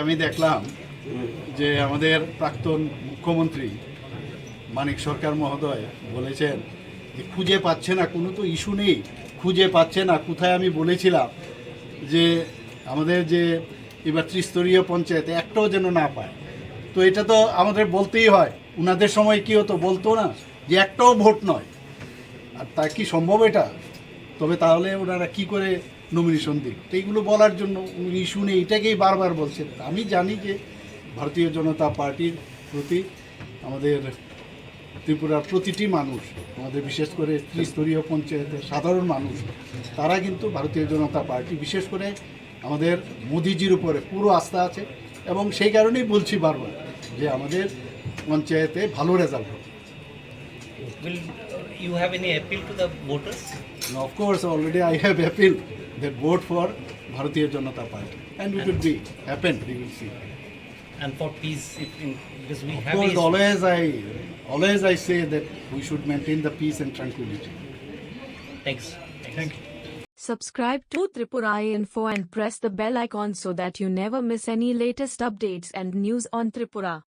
আমি দেখলাম যে আমাদের প্রাক্তন মুখ্যমন্ত্রী মানিক সরকার মহোদয় বলেছেন যে খুঁজে পাচ্ছে না, কোনো তো ইস্যু নেই, খুঁজে পাচ্ছে না। কোথায় আমি বলেছিলাম যে আমাদের যে এবার ত্রিস্তরীয় পঞ্চায়েত, একটাও যেন না পায়। তো এটা তো আমাদের বলতেই হয়, উনাদের সময় কি হতো বলতো না যে একটাও ভোট নয়। আর তা কি সম্ভব এটা? তবে তাহলে ওনারা কি করে নমিনেশন দিক। তো এইগুলো বলার জন্য ইস্যু নেই। এটাকেই বারবার বলছেন। আমি জানি যে ভারতীয় জনতা পার্টির প্রতি আমাদের ত্রিপুরার প্রতিটি মানুষ আমাদের বিশেষ করে ত্রিস্তরীয় পঞ্চায়েতের সাধারণ মানুষ তারা কিন্তু ভারতীয় জনতা পার্টি বিশেষ করে আমাদের মোদিজির উপরে পুরো আস্থা আছে এবং সেই কারণেই বলছি বারবার যে আমাদের পঞ্চায়েতে ভালো রেজাল্ট হবে। Will you have any appeal to the voters? And of course, already I have appealed that vote for Bharatiya Janata Party, and it will be happen. We will see. And for peace, if in, because we Of have course, a always I, always I say that we should maintain the peace and tranquility. thanks. Thank you. Subscribe to Tripura Info and press the bell icon so that you never miss any latest updates and news on Tripura.